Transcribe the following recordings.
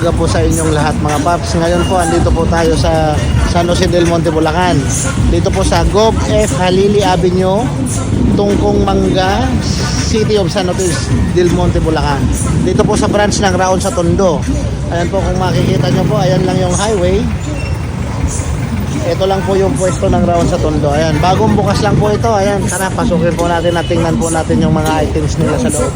umaga po sa inyong lahat mga paps. Ngayon po, andito po tayo sa San Jose del Monte, Bulacan. Dito po sa Gov F. Halili Avenue, Tungkong Mangga, City of San Jose del Monte, Bulacan. Dito po sa branch ng Raon sa Tondo. Ayan po, kung makikita nyo po, ayan lang yung highway. Ito lang po yung pwesto ng Raon sa Tondo. Ayan, bagong bukas lang po ito. Ayan, tara, pasukin po natin at tingnan po natin yung mga items nila sa loob.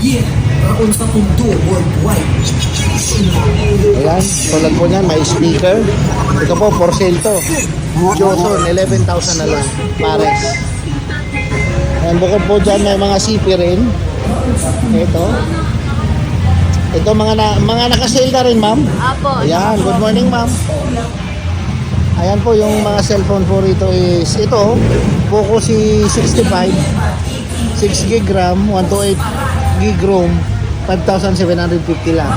Yeah, Raon sa Tondo Worldwide. Ayan, tulad po niyan, may speaker. Ito po, for sale to. Joson, 11,000 na lang. Pares. Ayan, bukod po dyan, may mga CP rin. Ito. Ito, mga, na, mga naka-sale na rin, ma'am. Apo. Ayan, good morning, ma'am. Ayan po, yung mga cellphone po rito is, ito, Poco C65, 6 gig RAM, 128 gig ROM, 5,750 lang.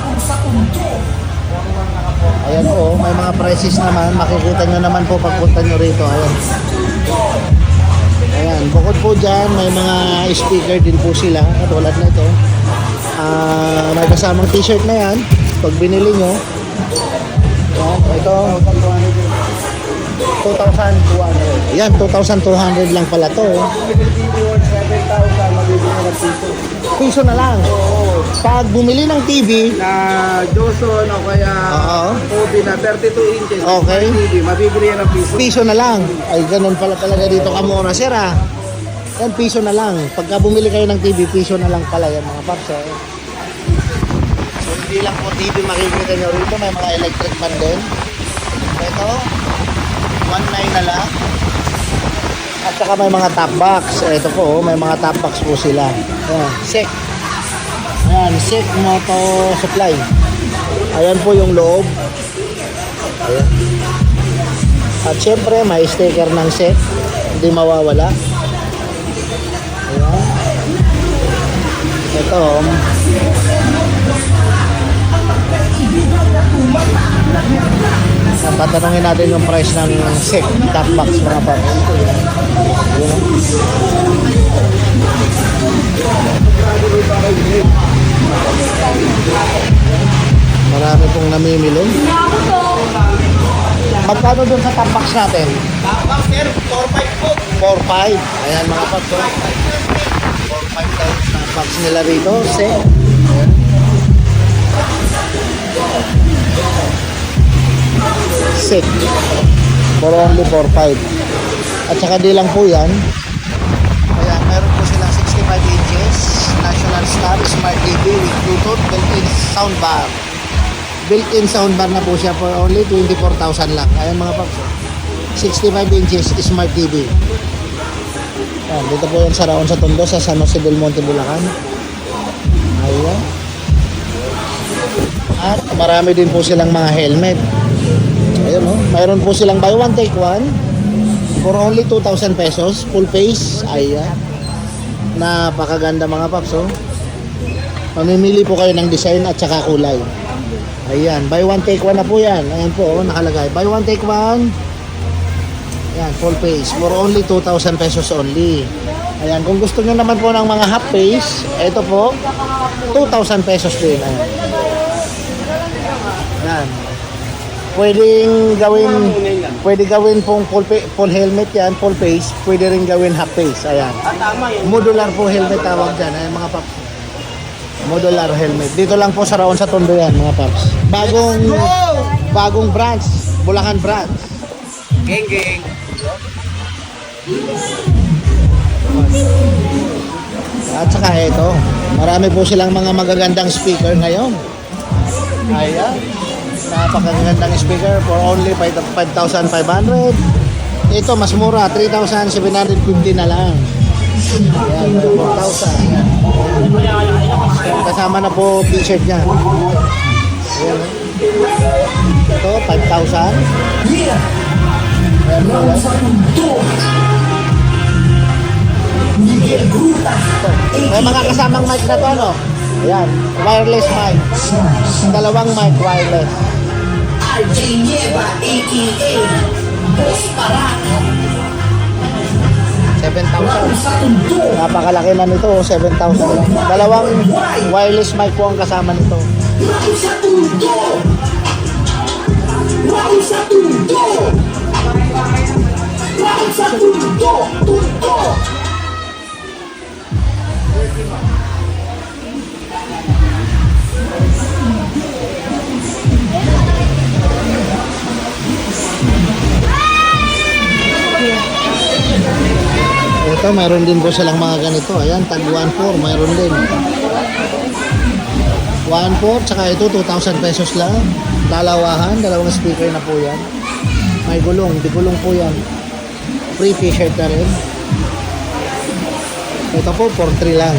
Ayan po, may mga prices naman. Makikita nyo naman po pagpunta nyo rito. Ayan. Ayan, bukod po dyan, may mga speaker din po sila. Katulad na ito. Ah, may kasamang t-shirt na yan. Pag binili nyo. Ayan, ito. 2,200. Ayan, 2,200 lang pala to. oh. Piso na lang. Pag bumili ng TV, na Joson o kaya Oo. Kobe na 32 inches Okay. TV, mabibili yan ng piso. piso na lang. Ay, ganun pala talaga dito kamura, sir ah. Yan, piso na lang. Pagka bumili kayo ng TV, piso na lang pala yan mga paps. Eh. So, hindi lang po TV makikita nyo rito. May mga electric fan din. Ito, 1.9 na lang. At saka may mga top box. Ito po, oh, may mga top box po sila. Ayan, SEC. Ayan, SEC Moto Supply. Ayan po yung loob. Ayan. At syempre, may sticker ng set. Hindi mawawala. Ayan. Ito. um, at tatanungin natin yung price ng set top box mga paps. Ayan. Marami pong namimili. Magkano dun sa top box natin? Tapos sir, 4-5 po. 4-5. Ayan mga paps. oh. 4-5 tayo sa box nila rito. Set. Ayan. Set. For only 4-5. At saka di lang po yan. Ayan, meron po silang 65 inches. National Star Smart TV with Bluetooth built-in soundbar. Built-in soundbar na po siya for only 24,000 lang. Ayan mga paps. oh. 65 inches Smart TV. Ayan, dito po yan sa Raon sa Tondo sa San Jose del Monte, Bulacan. Ayan. At marami din po silang mga helmet. Ayun oh, mayroon po silang buy one take one for only 2,000 pesos, full face. Ayan. Napakaganda mga paps oh. Mamimili po kayo ng design at saka kulay. Ayan, buy one take one na po yan. Ayan po, oh, nakalagay. Buy one take one. Ayan, full face. For only 2,000 pesos only. Ayan, kung gusto nyo naman po ng mga half face, ito po, 2,000 pesos din. Ayan. Ayan. Pwedeng gawin, pwede gawin pong full, full helmet yan, full face. Pwede rin gawin half face. Ayan. Ah. Modular po helmet tawag dyan. Ayan mga paps. Modular helmet. Dito lang po sa Raon sa Tondo yan mga paps. Bagong, bagong branch. Bulacan branch. Geng, geng. At saka ito, marami po silang mga magagandang speaker ngayon. Ayan. Napakagandang speaker for only 5,500. Ito, mas mura. 3,750 na lang. Ayan, 4,000. Ayan. Kasama na po t-shirt niya. Ayan. Ito, 5,000. Yeah, Ayan. Miguel Gruta. May mga kasamang mic na to, ano? Ayan, wireless mic. Dalawang mic wireless. RJ Nieva, a.k.a. Boss Parak. 7,000. Sa tundo. Napakalaki na nito, 7,000 lang. Dalawang wireless mic po ang kasama nito. Round sa tundo. Round sa tundo. Round sa tundo. Tundo. Ito, mayroon din po silang mga ganito. Ayan, tag 1.4, mayroon din. 1.4, tsaka ito, 2,000 pesos lang. Lalawahan, dalawang speaker na po yan. May gulong, di gulong po yan. Free t-shirt na rin. Ito po, 4.3 lang.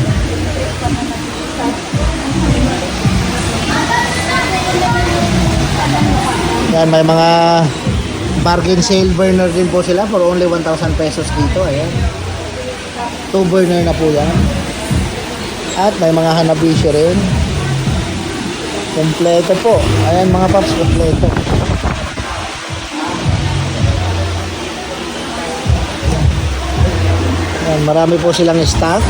Yan, may mga bargain sale burner din po sila for only 1,000 pesos dito. Ayan. Two burner na po yan. At may mga hanabishi rin. Kompleto po. Ayan mga paps, kompleto. Ayan, marami po silang stock.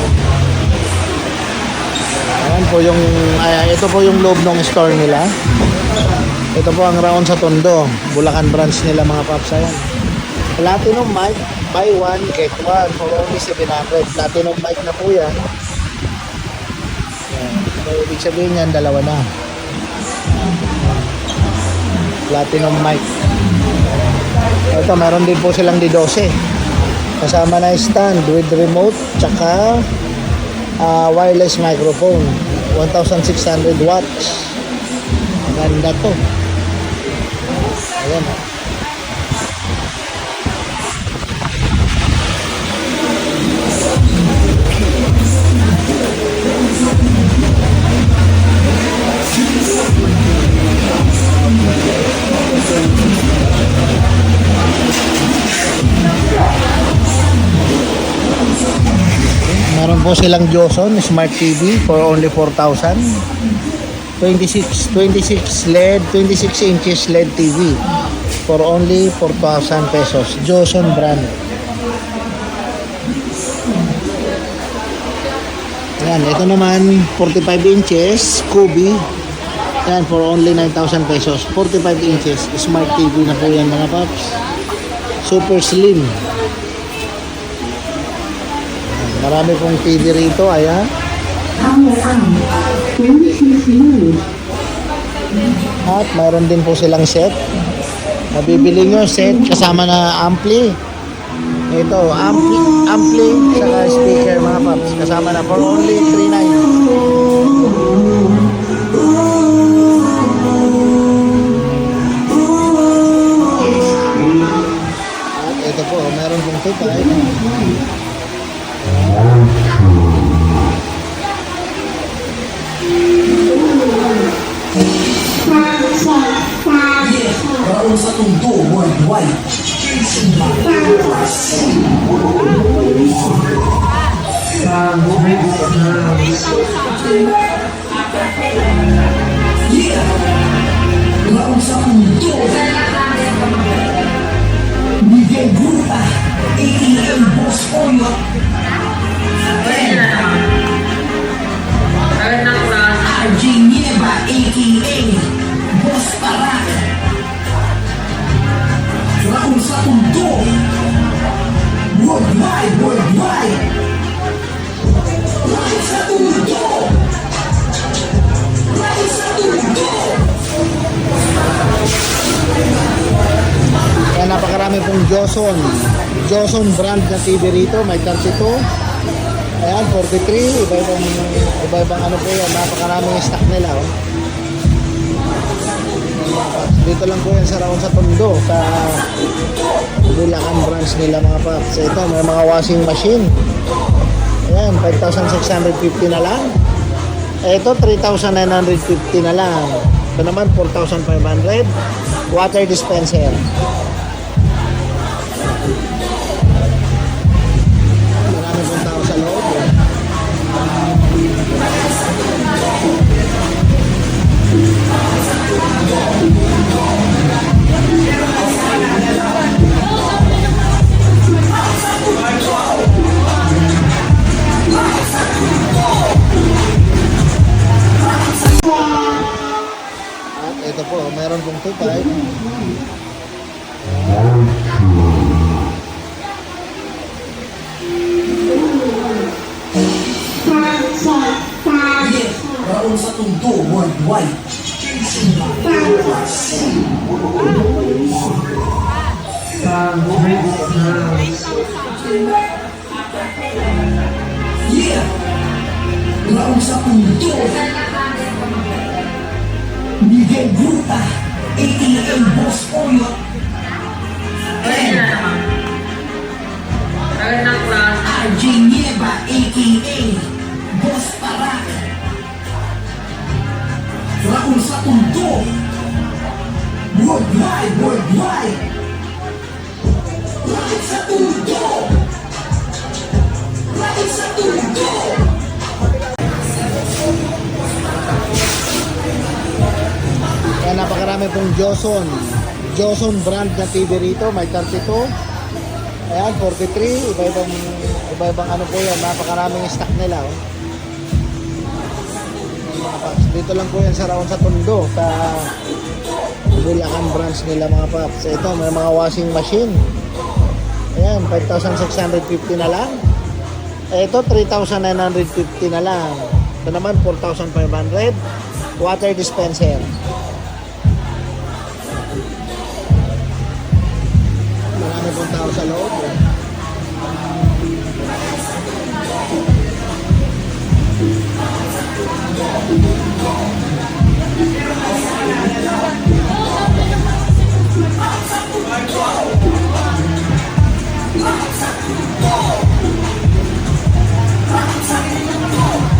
Ayan po yung, ay, ito po yung loob ng store nila. Ito po ang round sa Tondo, Bulacan branch nila mga paps. Ayan. Platinum mic, buy one, get one for only 700. Platinum mic na po yan. Ayan. So, ibig sabihin yan, dalawa na. Platinum mic. Ito, meron din po silang D12. Kasama na stand with remote, tsaka ah, wireless microphone. 1,600 watts. Ganda to. Ayan. oh. Po silang Joson Smart TV for only 4,000. 26 26 LED 26 inches LED TV for only 4,000 pesos. Joson brand. Yan, ito naman 45 inches Kubi. Yan for only 9,000 pesos. 45 inches Smart TV na po yan mga paps. Super slim marami pong TV rito ayan At mayroon din po silang set. Mabibili nyo set kasama na ampli. Ito, ampli, ampli saka speaker mga paps. Kasama na for only 3.9. At ito po, meron pong tukay. Round Joson. Joson brand na TV rito. May 32. Ayan, 43. Iba-ibang, iba-ibang ano po yan. Napakaraming stock nila. Oh. Dito lang po yan sa Raon sa Tondo. Sa Bulacan branch nila mga paps. Ito, may mga washing machine. Ayan, 5,650 na lang. Ito, 3,950 na lang. Ito naman, 4,500. Water dispenser. Raon sa Tundo Worldwide. Yeah, Raon sa Tundo. Miguel Gruta, aka Boss Oyo. And RJ Nieva, aka Boss Parak. Raon sa Tundo. Worldwide, worldwide. Raon sa Tundo. Raon sa Tundo. Napakarami pong Joson. Joson brand na TV rito. May 32. Ayan, 43. Iba-ibang, iba-ibang ano po yan. Napakaraming stock nila. Oh. Dito lang po yan sa Raon sa Tondo. Sa Bulacan branch nila mga paps. Ito, may mga washing machine. Ayan, 5,650 na lang. Ito, 3,950 na lang. Ito naman, 4,500. Water dispenser. sa loob.